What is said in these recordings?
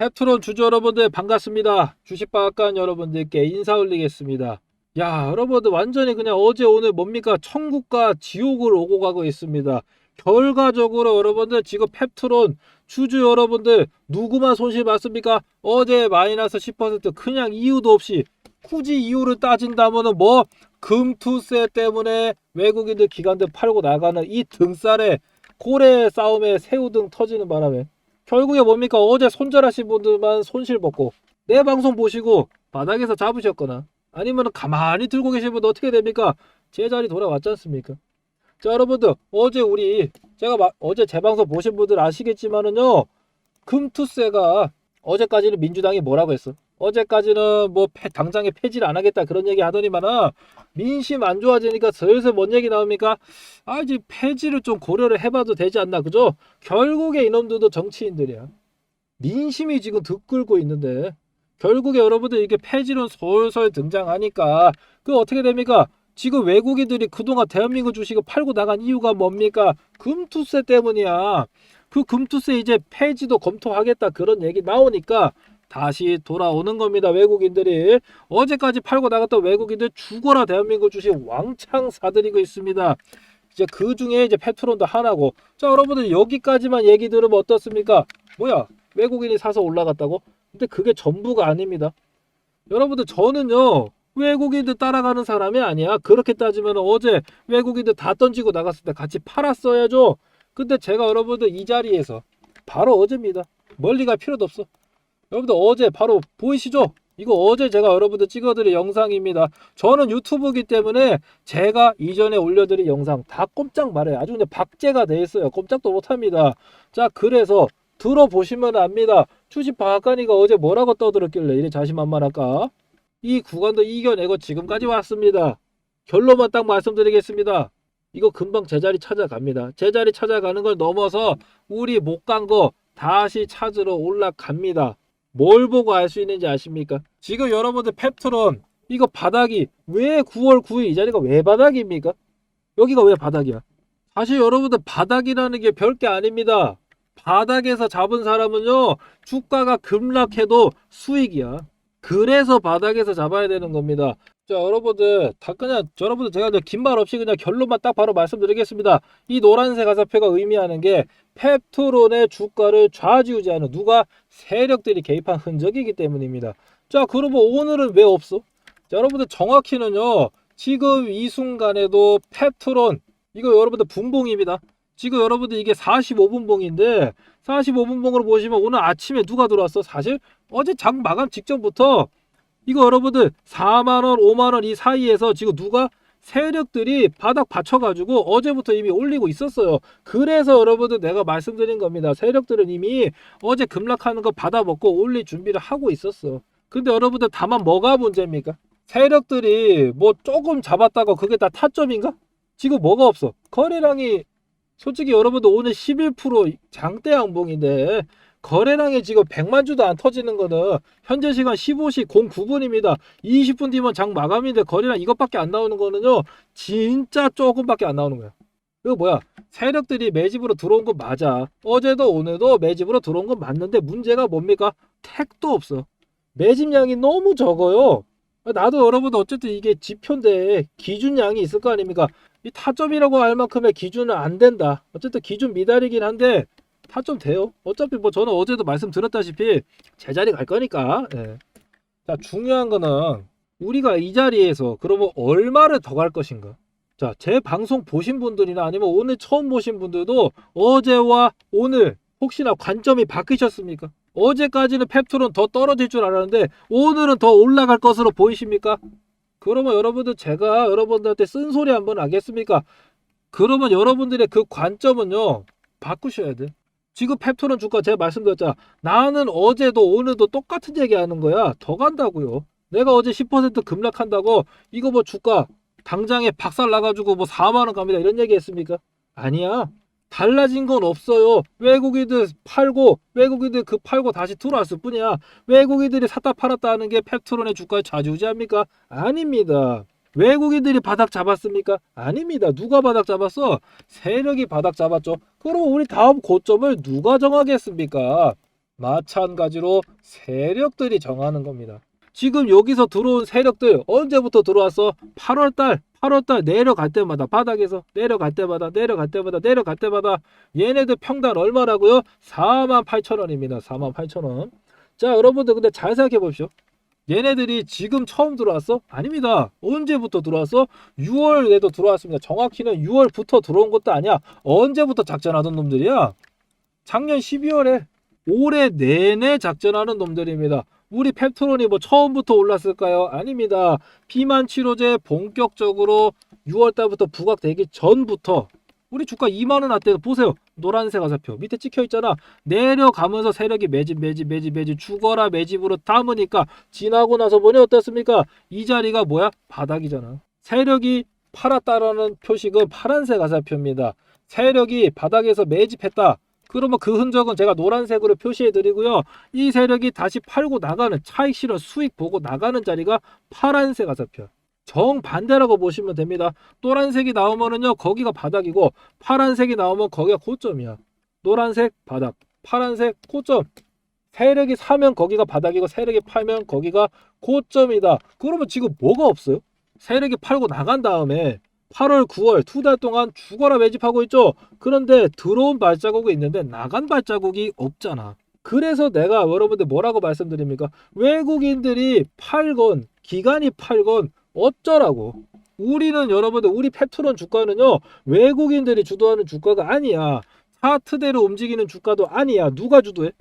펩트론 주주 여러분들 반갑습니다. 주식방앗간 여러분들께 인사 올리겠습니다. 야 여러분들 완전히 그냥 어제 오늘 뭡니까 천국과 지옥을 오고 가고 있습니다. 결과적으로 여러분들 지금 펩트론 주주 여러분들 누구만 손실 봤습니까? 어제 마이너스 10% 그냥 이유도 없이 굳이 이유를 따진다면은 뭐 금투세 때문에 외국인들 기관들 팔고 나가는 이 등살에 고래 싸움에 새우 등 터지는 바람에 결국에 뭡니까 어제 손절하신 분들만 손실 벗고 내 방송 보시고 바닥에서 잡으셨거나 아니면 가만히 들고 계신 분들 어떻게 됩니까? 제자리 돌아왔지 않습니까? 자 여러분들 어제 우리 제가 마- 어제 제 방송 보신 분들 아시겠지만은요 금투세가 어제까지는 민주당이 뭐라고 했어? 어제까지는 뭐 폐- 당장에 폐지를 안 하겠다 그런 얘기 하더니만은 민심 안 좋아지니까 슬슬 뭔 얘기 나옵니까? 아 이제 폐지를 좀 고려를 해봐도 되지 않나 그죠? 결국에 이놈들도 정치인들이야. 민심이 지금 들끓고 있는데 결국에 여러분들 이게 폐지론 솔솔 등장하니까 그 어떻게 됩니까? 지금 외국인들이 그동안 대한민국 주식을 팔고 나간 이유가 뭡니까? 금투세 때문이야. 그 금투세 이제 폐지도 검토하겠다 그런 얘기 나오니까 다시 돌아오는 겁니다. 외국인들이 어제까지 팔고 나갔던 외국인들 죽어라 대한민국 주식 왕창 사들이고 있습니다. 이제 그 중에 이제 페트론도 하나고 자 여러분들 여기까지만 얘기 들으면 어떻습니까? 뭐야 외국인이 사서 올라갔다고? 근데 그게 전부가 아닙니다. 여러분들 저는요 외국인들 따라가는 사람이 아니야. 그렇게 따지면 어제 외국인들 다 던지고 나갔을 때 같이 팔았어야죠. 근데 제가 여러분들 이 자리에서 바로 어제입니다. 멀리 갈 필요도 없어. 여러분들 어제 바로 보이시죠? 이거 어제 제가 여러분들 찍어드린 영상입니다. 저는 유튜브기 때문에 제가 이전에 올려드린 영상 다 꼼짝 말해요. 아주 그냥 박제가 돼 있어요. 꼼짝도 못합니다. 자, 그래서 들어보시면 압니다. 주식 박학관이가 어제 뭐라고 떠들었길래 이래 자신만만할까? 이 구간도 이겨내고 지금까지 왔습니다. 결론만 딱 말씀드리겠습니다. 이거 금방 제자리 찾아갑니다. 제자리 찾아가는 걸 넘어서 우리 못 간 거 다시 찾으러 올라갑니다. 뭘 보고 알 수 있는지 아십니까? 지금 여러분들 펩트론 이거 바닥이 왜 9월 9일 이 자리가 왜 바닥입니까? 여기가 왜 바닥이야? 사실 여러분들 바닥이라는 게 별게 아닙니다. 바닥에서 잡은 사람은요 주가가 급락해도 수익이야. 그래서 바닥에서 잡아야 되는 겁니다. 자 여러분들 다 그냥 여러분들 제가 긴 말 없이 그냥 결론만 딱 바로 말씀드리겠습니다. 이 노란색 화살표가 의미하는 게 펩트론의 주가를 좌지우지하는 누가 세력들이 개입한 흔적이기 때문입니다. 자 그러면 오늘은 왜 없어? 자, 여러분들 정확히는요 지금 이 순간에도 펩트론 이거 여러분들 분봉입니다. 지금 여러분들 이게 45분봉인데 45분봉으로 보시면 오늘 아침에 누가 들어왔어? 사실 어제 장 마감 직전부터 이거 여러분들 4만원, 5만원 이 사이에서 지금 누가 세력들이 바닥 받쳐가지고 어제부터 이미 올리고 있었어요. 그래서 여러분들 내가 말씀드린 겁니다. 세력들은 이미 어제 급락하는 거 받아먹고 올릴 준비를 하고 있었어. 근데 여러분들 다만 뭐가 문제입니까? 세력들이 뭐 조금 잡았다고 그게 다 타점인가? 지금 뭐가 없어? 거래량이 솔직히 여러분들 오늘 11% 장대 양봉인데 거래량이 지금 100만 주도 안 터지는 거는 현재 시간 15시 09분입니다. 20분 뒤면 장 마감인데 거래량 이것밖에 안 나오는 거는요. 진짜 조금밖에 안 나오는 거야. 이거 뭐야? 세력들이 매집으로 들어온 건 맞아. 어제도 오늘도 매집으로 들어온 건 맞는데 문제가 뭡니까? 택도 없어. 매집량이 너무 적어요. 나도 여러분들 어쨌든 이게 지표인데 기준량이 있을 거 아닙니까? 이 타점이라고 할 만큼의 기준은 안 된다. 어쨌든 기준 미달이긴 한데 타점 돼요. 어차피 뭐 저는 어제도 말씀드렸다시피 제자리 갈 거니까. 예. 자 중요한 거는 우리가 이 자리에서 그러면 얼마를 더 갈 것인가? 자, 제 방송 보신 분들이나 아니면 오늘 처음 보신 분들도 어제와 오늘 혹시나 관점이 바뀌셨습니까? 어제까지는 펩트론 더 떨어질 줄 알았는데 오늘은 더 올라갈 것으로 보이십니까? 그러면 여러분들 제가 여러분들한테 쓴소리 한번 하겠습니까? 그러면 여러분들의 그 관점은요 바꾸셔야 돼. 지금 펩토론 주가 제가 말씀드렸잖아. 나는 어제도 오늘도 똑같은 얘기 하는 거야. 더 간다고요. 내가 어제 10% 급락한다고 이거 뭐 주가 당장에 박살 나가지고 뭐 4만 원 갑니다. 이런 얘기 했습니까? 아니야. 달라진 건 없어요. 외국인들 팔고 외국인들 그 팔고 다시 들어왔을 뿐이야. 외국인들이 샀다 팔았다 하는 게 펩트론의 주가에 좌지우지합니까? 아닙니다. 외국인들이 바닥 잡았습니까? 아닙니다. 누가 바닥 잡았어? 세력이 바닥 잡았죠. 그럼 우리 다음 고점을 누가 정하겠습니까? 마찬가지로 세력들이 정하는 겁니다. 지금 여기서 들어온 세력들 언제부터 들어왔어? 8월달 8월달 내려갈 때마다 바닥에서 내려갈 때마다 내려갈 때마다 내려갈 때마다 얘네들 평단 얼마라고요? 48,000원입니다. 48,000원. 자 여러분들 근데 잘 생각해 보십시오. 얘네들이 지금 처음 들어왔어? 아닙니다. 언제부터 들어왔어? 6월에도 들어왔습니다. 정확히는 6월부터 들어온 것도 아니야. 언제부터 작전하던 놈들이야? 작년 12월에 올해 내내 작전하는 놈들입니다. 우리 펩토론이 뭐 처음부터 올랐을까요? 아닙니다. 비만 치료제 본격적으로 6월 달부터 부각되기 전부터 우리 주가 2만 원 왔대요. 보세요. 노란색 화살표 밑에 찍혀 있잖아. 내려가면서 세력이 매집 매집 매집 매집 죽어라 매집으로 담으니까 지나고 나서 보니 어떻습니까? 이 자리가 뭐야? 바닥이잖아. 세력이 팔았다라는 표식은 파란색 화살표입니다. 세력이 바닥에서 매집했다. 그러면 그 흔적은 제가 노란색으로 표시해 드리고요. 이 세력이 다시 팔고 나가는 차익 실현 수익 보고 나가는 자리가 파란색 화살표. 정반대라고 보시면 됩니다. 노란색이 나오면은요, 거기가 바닥이고, 파란색이 나오면 거기가 고점이야. 노란색, 바닥. 파란색, 고점. 세력이 사면 거기가 바닥이고, 세력이 팔면 거기가 고점이다. 그러면 지금 뭐가 없어요? 세력이 팔고 나간 다음에 8월, 9월 두 달 동안 죽어라 매집하고 있죠. 그런데 들어온 발자국이 있는데 나간 발자국이 없잖아. 그래서 내가 여러분들 뭐라고 말씀드립니까? 외국인들이 팔건 기관이 팔건 어쩌라고. 우리는 여러분들 우리 페트론 주가는요 외국인들이 주도하는 주가가 아니야. 차트대로 움직이는 주가도 아니야. 누가 주도해?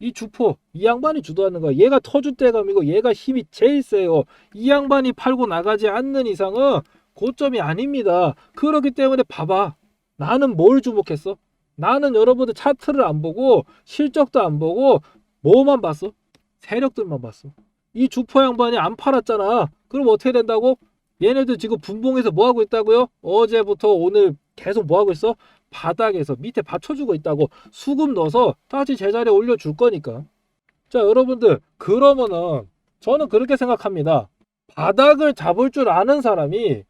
이 주포 이 양반이 주도하는 거야. 얘가 터줏대감이고 얘가 힘이 제일 세요. 이 양반이 팔고 나가지 않는 이상은 고점이 아닙니다. 그렇기 때문에 봐봐. 나는 뭘 주목했어? 나는 여러분들 차트를 안 보고 실적도 안 보고 뭐만 봤어? 세력들만 봤어. 이 주포 양반이 안 팔았잖아. 그럼 어떻게 된다고? 얘네들 지금 분봉에서 뭐 하고 있다고요? 어제부터 오늘 계속 뭐 하고 있어? 바닥에서 밑에 받쳐주고 있다고 수급 넣어서 다시 제자리에 올려줄 거니까. 자, 여러분들 그러면은 저는 그렇게 생각합니다. 바닥을 잡을 줄 아는 사람이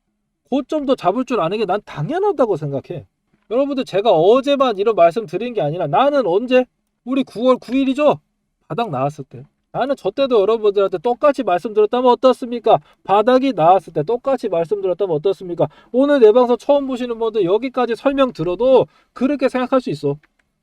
고점도 잡을 줄 아는 게 난 당연하다고 생각해. 여러분들 제가 어제만 이런 말씀 드린 게 아니라 나는 언제? 우리 9월 9일이죠? 바닥 나왔을 때. 나는 저 때도 여러분들한테 똑같이 말씀드렸다면 어떻습니까? 바닥이 나왔을 때 똑같이 말씀드렸다면 어떻습니까? 오늘 내 방송 처음 보시는 분들 여기까지 설명 들어도 그렇게 생각할 수 있어.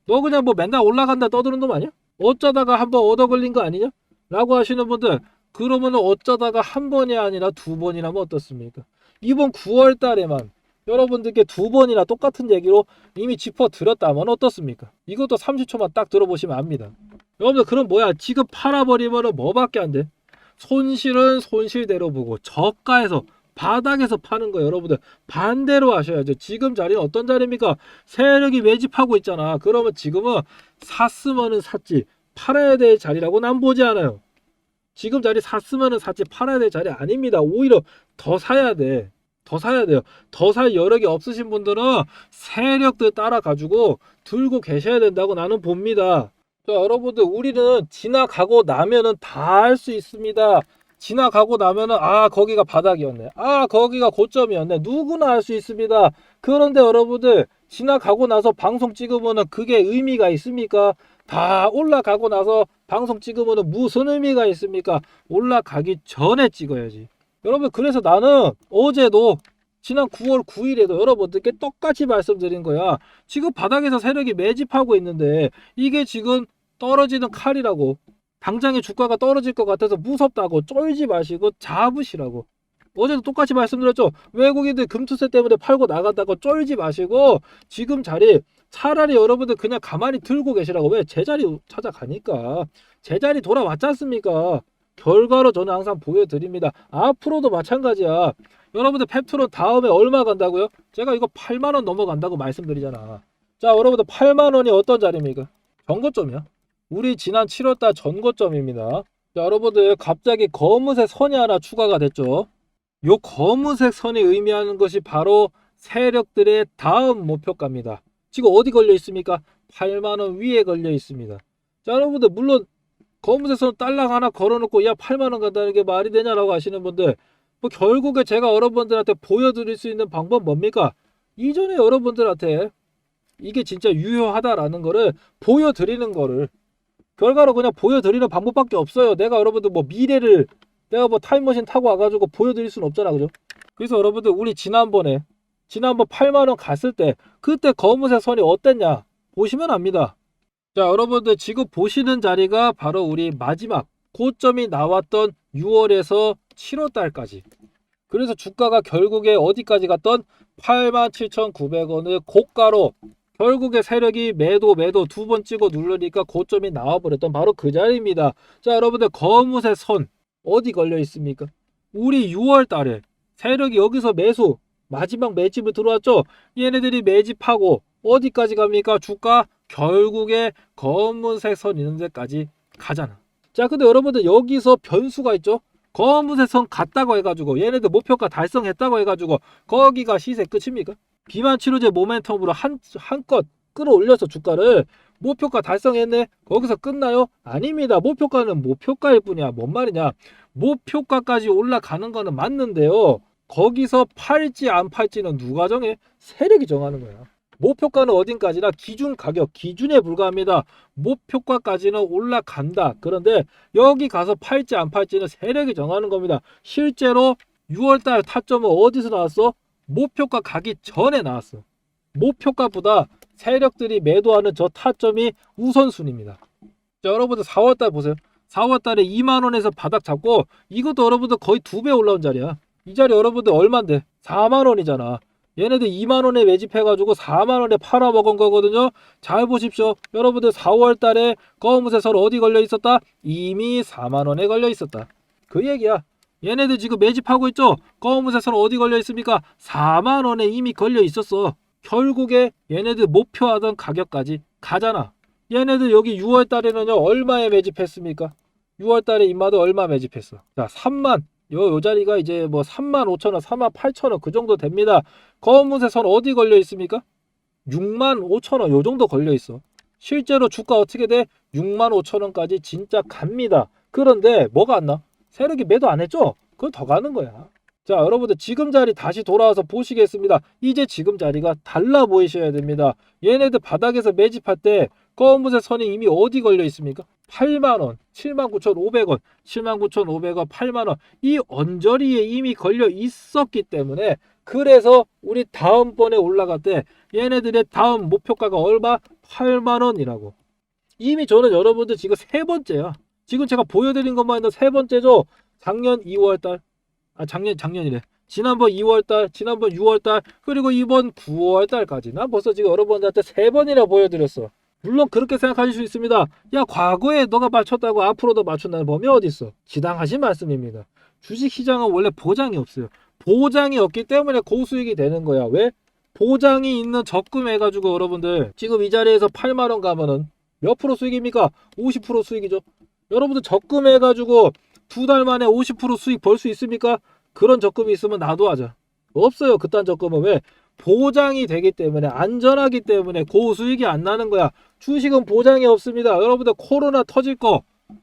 너 그냥 뭐 맨날 올라간다 떠드는 놈 아니야? 어쩌다가 한번 얻어 걸린 거 아니냐? 라고 하시는 분들 그러면 어쩌다가 한 번이 아니라 두 번이라면 어떻습니까? 이번 9월 달에만 여러분들께 두 번이나 똑같은 얘기로 이미 짚어 드렸다면 어떻습니까? 이것도 30초만 딱 들어보시면 압니다. 여러분들 그럼 뭐야? 지금 팔아버리면 뭐밖에 안 돼? 손실은 손실대로 보고 저가에서 바닥에서 파는 거 여러분들 반대로 하셔야죠. 지금 자리는 어떤 자리입니까? 세력이 매집하고 있잖아. 그러면 지금은 샀으면은 샀지 팔아야 될 자리라고 난 보지 않아요. 지금 자리 샀으면은 샀지 팔아야 될 자리 아닙니다. 오히려 더 사야 돼. 더 사야 돼요. 더 살 여력이 없으신 분들은 세력들 따라 가지고 들고 계셔야 된다고 나는 봅니다. 자, 여러분들 우리는 지나가고 나면은 다할수 있습니다. 지나가고 나면은 아 거기가 바닥이었네. 아 거기가 고점이었네. 누구나 할수 있습니다. 그런데 여러분들 지나가고 나서 방송 찍으면은 그게 의미가 있습니까? 다 올라가고 나서 방송 찍으면은 무슨 의미가 있습니까? 올라가기 전에 찍어야지. 여러분 그래서 나는 어제도 지난 9월 9일에도 여러분들께 똑같이 말씀드린 거야. 지금 바닥에서 세력이 매집하고 있는데 이게 지금 떨어지는 칼이라고. 당장에 주가가 떨어질 것 같아서 무섭다고 쫄지 마시고 잡으시라고. 어제도 똑같이 말씀드렸죠. 외국인들 금투세 때문에 팔고 나간다고 쫄지 마시고 지금 자리 차라리 여러분들 그냥 가만히 들고 계시라고. 왜? 제자리 찾아가니까. 제자리 돌아왔지 않습니까? 결과로 저는 항상 보여드립니다. 앞으로도 마찬가지야. 여러분들 펩트론 다음에 얼마 간다고요? 제가 이거 8만 원 넘어간다고 말씀드리잖아. 자, 여러분들 8만 원이 어떤 자리입니까? 전고점이야. 우리 지난 7월달 전고점입니다. 자, 여러분들 갑자기 검은색 선이 하나 추가가 됐죠. 요 검은색 선이 의미하는 것이 바로 세력들의 다음 목표가입니다. 지금 어디 걸려 있습니까? 8만 원 위에 걸려 있습니다. 자, 여러분들 물론 검은색 선 딸랑 하나 걸어놓고 야 8만 원 간다는 게 말이 되냐라고 하시는 분들 뭐 결국에 제가 여러분들한테 보여드릴 수 있는 방법 뭡니까? 이전에 여러분들한테 이게 진짜 유효하다라는 거를 보여드리는 거를 결과로 그냥 보여드리는 방법밖에 없어요. 내가 여러분들 뭐 미래를 내가 뭐 타임머신 타고 와가지고 보여드릴 수는 없잖아, 그죠? 그래서 여러분들 우리 지난번에 지난번 8만 원 갔을 때 그때 검은색 선이 어땠냐 보시면 압니다. 자, 여러분들 지금 보시는 자리가 바로 우리 마지막 고점이 나왔던 6월에서 7월 달까지. 그래서 주가가 결국에 어디까지 갔던 87,900원을 고가로 결국에 세력이 매도 매도 두 번 찍어 누르니까 고점이 나와버렸던 바로 그 자리입니다. 자, 여러분들 검은색 선 어디 걸려 있습니까? 우리 6월 달에 세력이 여기서 매수 마지막 매집을 들어왔죠. 얘네들이 매집하고 어디까지 갑니까? 주가 결국에 검은색 선 있는 데까지 가잖아. 자, 근데 여러분들 여기서 변수가 있죠. 검은색 선 갔다고 해가지고 얘네들 목표가 달성했다고 해가지고 거기가 시세 끝입니까? 비만 치료제 모멘텀으로 한 한껏 끌어올려서 주가를 목표가 달성했네. 거기서 끝나요? 아닙니다. 목표가는 목표가일 뿐이야. 뭔 말이냐? 목표가까지 올라가는 거는 맞는데요. 거기서 팔지 안 팔지는 누가 정해? 세력이 정하는 거야. 목표가는 어딘까지나 기준 가격, 기준에 불과합니다. 목표가까지는 올라간다. 그런데 여기 가서 팔지 안 팔지는 세력이 정하는 겁니다. 실제로 6월달 타점은 어디서 나왔어? 목표가 가기 전에 나왔어. 목표가보다 세력들이 매도하는 저 타점이 우선순위입니다. 자, 여러분들 4월달 보세요. 4월달에 2만 원에서 바닥 잡고 이것도 여러분들 거의 두 배 올라온 자리야. 이 자리 여러분들 얼마인데? 4만 원이잖아. 얘네들 2만 원에 매집해가지고 4만 원에 팔아먹은 거거든요. 잘 보십시오. 여러분들 4월 달에 검은색 선 어디 걸려 있었다? 이미 4만 원에 걸려 있었다. 그 얘기야. 얘네들 지금 매집하고 있죠? 검은색 선 어디 걸려 있습니까? 4만 원에 이미 걸려 있었어. 결국에 얘네들 목표하던 가격까지 가잖아. 얘네들 여기 6월 달에는요, 얼마에 매집했습니까? 6월 달에 임마도 얼마 매집했어? 자, 3만. 요, 요 자리가 이제 뭐 3만 5천 원, 3만 8천 원 그 정도 됩니다. 검은색 선 어디 걸려 있습니까? 6만 5천 원 요 정도 걸려 있어. 실제로 주가 어떻게 돼? 6만 5천 원까지 진짜 갑니다. 그런데 뭐가 안 나? 세력이 매도 안 했죠? 그건 더 가는 거야. 자, 여러분들 지금 자리 다시 돌아와서 보시겠습니다. 이제 지금 자리가 달라 보이셔야 됩니다. 얘네들 바닥에서 매집할 때 검은색 선이 이미 어디 걸려 있습니까? 8만 원, 7만 9,500원, 7만 9,500원, 8만 원. 이 언저리에 이미 걸려 있었기 때문에 그래서 우리 다음번에 올라갈 때 얘네들의 다음 목표가가 얼마? 8만 원이라고. 이미 저는 여러분들 지금 세 번째야. 지금 제가 보여드린 것만 해도 세 번째죠. 작년 2월 달, 아 작년 작년이래. 지난번 2월 달, 지난번 6월 달, 그리고 이번 9월 달까지. 난 벌써 지금 여러분들한테 세 번이나 보여드렸어. 물론 그렇게 생각하실 수 있습니다. 야 과거에 너가 맞췄다고 앞으로도 맞춘다는 범위 어디 있어? 지당하신 말씀입니다. 주식시장은 원래 보장이 없어요. 보장이 없기 때문에 고수익이 되는 거야. 왜? 보장이 있는 적금 해가지고 여러분들 지금 이 자리에서 8만 원 가면은 몇 프로 수익입니까? 50% 수익이죠. 여러분들 적금 해가지고 두 달 만에 50% 수익 벌 수 있습니까? 그런 적금이 있으면 나도 하자. 없어요. 그딴 적금은 왜? 보장이 되기 때문에 안전하기 때문에 고수익이 안 나는 거야. 주식은 보장이 없습니다. 여러분들 코로나 터질 거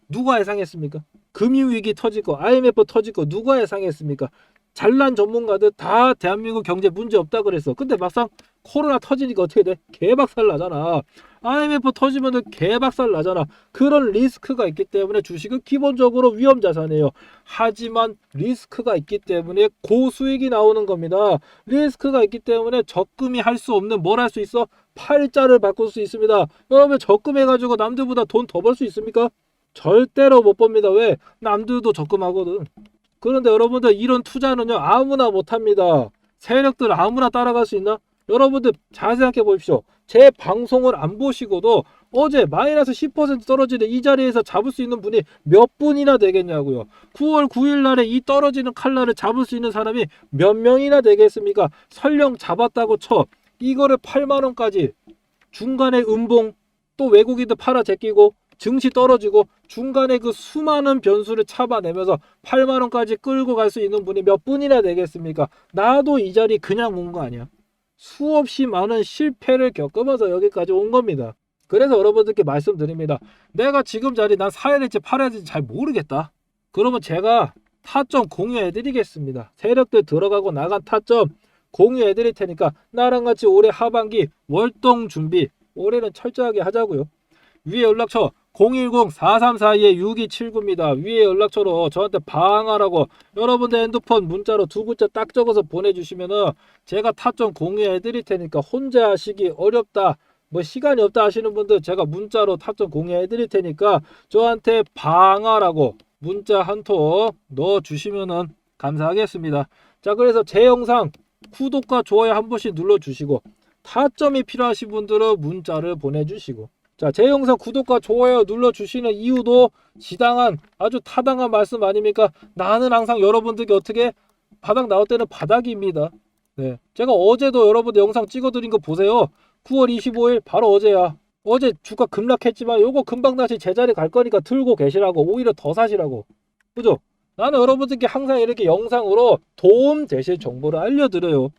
누가 예상했습니까? 금융위기 터질 거, IMF 터질 거 누가 예상했습니까? 잘난 전문가들 다 대한민국 경제 문제 없다 그랬어. 근데 막상 코로나 터지니까 어떻게 돼? 개박살 나잖아. IMF 터지면 개박살 나잖아. 그런 리스크가 있기 때문에 주식은 기본적으로 위험 자산이에요. 하지만 리스크가 있기 때문에 고수익이 나오는 겁니다. 리스크가 있기 때문에 적금이 할 수 없는 뭘 할 수 있어? 팔자를 바꿀 수 있습니다. 여러분 적금해가지고 남들보다 돈 더 벌 수 있습니까? 절대로 못 법니다. 왜? 남들도 적금하거든. 그런데 여러분들 이런 투자는요 아무나 못합니다. 세력들 아무나 따라갈 수 있나? 여러분들 잘 생각해 보십시오. 제 방송을 안 보시고도 어제 마이너스 10% 떨어지는 이 자리에서 잡을 수 있는 분이 몇 분이나 되겠냐고요. 9월 9일 날에 이 떨어지는 칼날을 잡을 수 있는 사람이 몇 명이나 되겠습니까? 설령 잡았다고 쳐. 이거를 8만 원까지 중간에 음봉 또 외국인들 팔아 제끼고 증시 떨어지고 중간에 그 수많은 변수를 잡아내면서 8만 원까지 끌고 갈 수 있는 분이 몇 분이나 되겠습니까? 나도 이 자리 그냥 온 거 아니야. 수없이 많은 실패를 겪으면서 여기까지 온 겁니다. 그래서 여러분들께 말씀드립니다. 내가 지금 자리 난 사야 될지 팔아야 될지 잘 모르겠다. 그러면 제가 타점 공유해 드리겠습니다. 세력들 들어가고 나간 타점 공유해 드릴 테니까 나랑 같이 올해 하반기 월동 준비 올해는 철저하게 하자고요. 위에 연락처 010-4342-6279입니다. 위에 연락처로 저한테 방하라고 여러분들 핸드폰 문자로 두 글자 딱 적어서 보내주시면은 제가 타점 공유해 드릴 테니까 혼자 하시기 어렵다. 뭐 시간이 없다 하시는 분들 제가 문자로 타점 공유해 드릴 테니까 저한테 방하라고 문자 한 통 넣어 주시면은 감사하겠습니다. 자 그래서 제 영상 구독과 좋아요 한 번씩 눌러 주시고 타점이 필요하신 분들은 문자를 보내주시고 자, 제 영상 구독과 좋아요 눌러주시는 이유도 지당한 아주 타당한 말씀 아닙니까? 나는 항상 여러분들께 어떻게 바닥 나올 때는 바닥입니다. 네. 제가 어제도 여러분들 영상 찍어드린 거 보세요. 9월 25일 바로 어제야. 어제 주가 급락했지만 요거 금방 다시 제자리 갈 거니까 들고 계시라고 오히려 더 사시라고. 그죠? 나는 여러분들께 항상 이렇게 영상으로 도움 되실 정보를 알려드려요.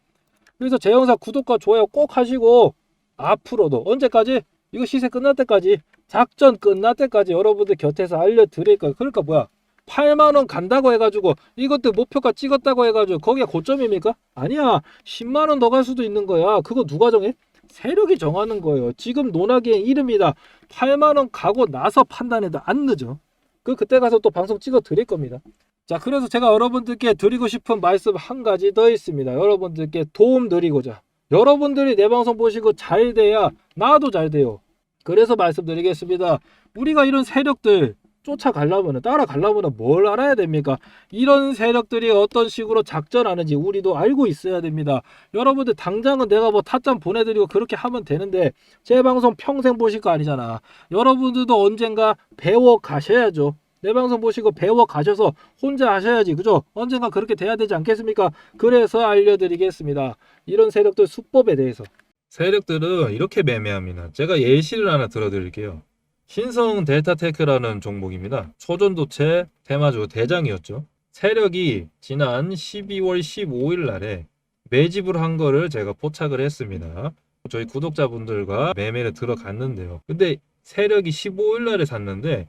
그래서 제 영상 구독과 좋아요 꼭 하시고 앞으로도 언제까지 이거 시세 끝날 때까지 작전 끝날 때까지 여러분들 곁에서 알려드릴 거예요. 그러니까 뭐야 8만 원 간다고 해가지고 이것도 목표가 찍었다고 해가지고 거기가 고점입니까? 아니야 10만 원 더 갈 수도 있는 거야. 그거 누가 정해? 세력이 정하는 거예요. 지금 논하기엔 이릅니다. 8만 원 가고 나서 판단해도 안 늦어. 그 그때 가서 또 방송 찍어 드릴 겁니다. 자, 그래서 제가 여러분들께 드리고 싶은 말씀 한 가지 더 있습니다. 여러분들께 도움 드리고자. 여러분들이 내 방송 보시고 잘 돼야 나도 잘 돼요. 그래서 말씀드리겠습니다. 우리가 이런 세력들 쫓아가려면 따라가려면 뭘 알아야 됩니까? 이런 세력들이 어떤 식으로 작전하는지 우리도 알고 있어야 됩니다. 여러분들 당장은 내가 뭐 타점 보내드리고 그렇게 하면 되는데 제 방송 평생 보실 거 아니잖아. 여러분들도 언젠가 배워 가셔야죠. 내 방송 보시고 배워 가셔서 혼자 하셔야지 그죠? 언젠가 그렇게 돼야 되지 않겠습니까? 그래서 알려드리겠습니다. 이런 세력들 수법에 대해서. 세력들은 이렇게 매매합니다. 제가 예시를 하나 들어드릴게요. 신성 델타테크라는 종목입니다. 초전도체 테마주 대장이었죠. 세력이 지난 12월 15일 날에 매집을 한 거를 제가 포착을 했습니다. 저희 구독자분들과 매매를 들어갔는데요. 근데 세력이 15일 날에 샀는데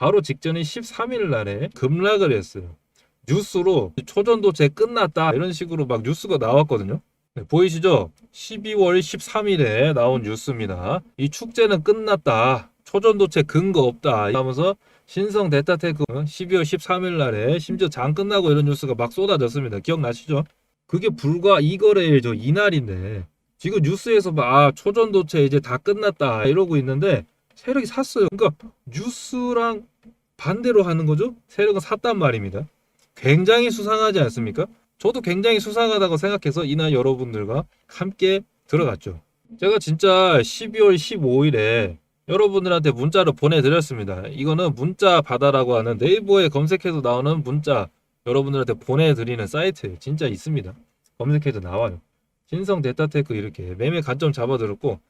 바로 직전인 13일 날에 급락을 했어요. 뉴스로 초전도체 끝났다 이런 식으로 막 뉴스가 나왔거든요. 네, 보이시죠? 12월 13일에 나온 뉴스입니다. 이 축제는 끝났다. 초전도체 근거 없다. 하면서 신성 데타테크 12월 13일 날에 심지어 장 끝나고 이런 뉴스가 막 쏟아졌습니다. 기억나시죠? 그게 불과 이거래일 저 이날인데 지금 뉴스에서 막 아, 초전도체 이제 다 끝났다 이러고 있는데 세력이 샀어요. 그러니까 뉴스랑 반대로 하는 거죠. 세력은 샀단 말입니다. 굉장히 수상하지 않습니까? 저도 굉장히 수상하다고 생각해서 이날 여러분들과 함께 들어갔죠. 제가 진짜 12월 15일에 여러분들한테 문자를 보내드렸습니다. 이거는 문자 바다라고 하는 네이버에 검색해도 나오는 문자 여러분들한테 보내드리는 사이트 진짜 있습니다. 검색해도 나와요. 신성 데타테크 이렇게 매매 관점 잡아들었고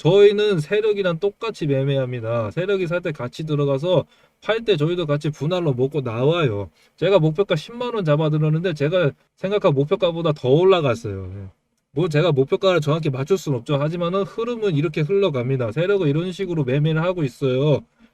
저희는 세력이랑 똑같이 매매합니다. 세력이 살 때 같이 들어가서 팔 때 저희도 같이 분할로 먹고 나와요. 제가 목표가 10만 원 잡아 들었는데 제가 생각한 목표가보다 더 올라갔어요. 예. 뭐 제가 목표가를 정확히 맞출 수는 없죠. 하지만은 흐름은 이렇게 흘러갑니다. 세력은 이런 식으로 매매를 하고 있어요.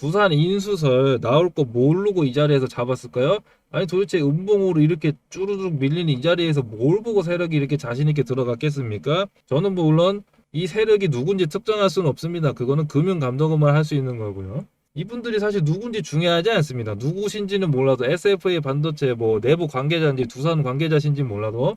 두산 인수설 나올 거 모르고 이 자리에서 잡았을까요? 아니 도대체 음봉으로 이렇게 쭈루룩 밀리는 이 자리에서 뭘 보고 세력이 이렇게 자신 있게 들어갔겠습니까? 저는 뭐 물론 이 세력이 누군지 특정할 수는 없습니다. 그거는 금융감독원만 할 수 있는 거고요. 이분들이 사실 누군지 중요하지 않습니다. 누구신지는 몰라도 SFA 반도체 뭐 내부 관계자인지 두산 관계자신지 몰라도